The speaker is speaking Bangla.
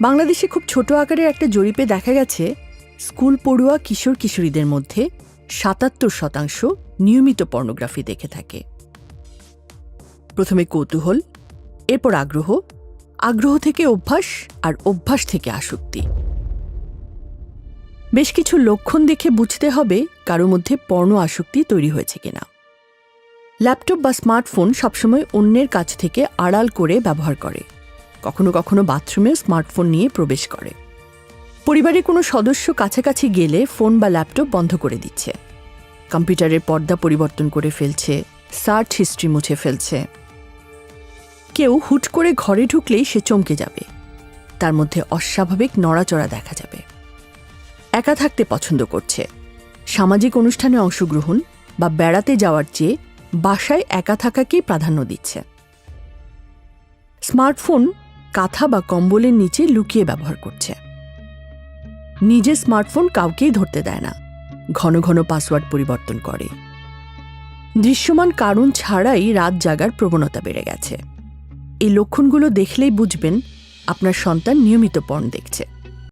বাংলাদেশে খুব ছোট আকারের একটা জরিপে দেখা গেছে, স্কুল পড়ুয়া কিশোর কিশোরীদের মধ্যে সাতাত্তর শতাংশ নিয়মিত পর্নোগ্রাফি দেখে থাকে। প্রথমে কৌতূহল, এরপর আগ্রহ আগ্রহ থেকে অভ্যাস আর অভ্যাস থেকে আসক্তি। বেশ কিছু লক্ষণ দেখে বুঝতে হবে কারও মধ্যে পর্ণ আসক্তি তৈরি হয়েছে কিনা। ল্যাপটপ বা স্মার্টফোন সবসময় অন্যের কাছ থেকে আড়াল করে ব্যবহার করে। কখনো কখনো বাথরুমে স্মার্টফোন নিয়ে প্রবেশ করে। পরিবারের কোনো সদস্য কাছাকাছি গেলে ফোন বা ল্যাপটপ বন্ধ করে দিচ্ছে। কম্পিউটারের পর্দা পরিবর্তন করে ফেলছে, সার্চ হিস্ট্রি মুছে ফেলছে। কেউ হুট করে ঘরে ঢুকলেই সে চমকে যাবে। তার মধ্যে অস্বাভাবিক নড়াচড়া দেখা যাবে। একা থাকতে পছন্দ করছে। সামাজিক অনুষ্ঠানে অংশগ্রহণ বা বেড়াতে যাওয়ার চেয়ে বাসায় একা থাকাকেই প্রাধান্য দিচ্ছে। স্মার্টফোন কাঁথা বা কম্বলের নিচে লুকিয়ে ব্যবহার করছে। নিজে স্মার্টফোন কাউকেই ধরতে দেয় না। ঘন ঘন পাসওয়ার্ড পরিবর্তন করে। দৃশ্যমান কারণ ছাড়াই রাত জাগার প্রবণতা বেড়ে গেছে। এই লক্ষণগুলো দেখলেই বুঝবেন আপনার সন্তান নিয়মিত পণ দেখছে।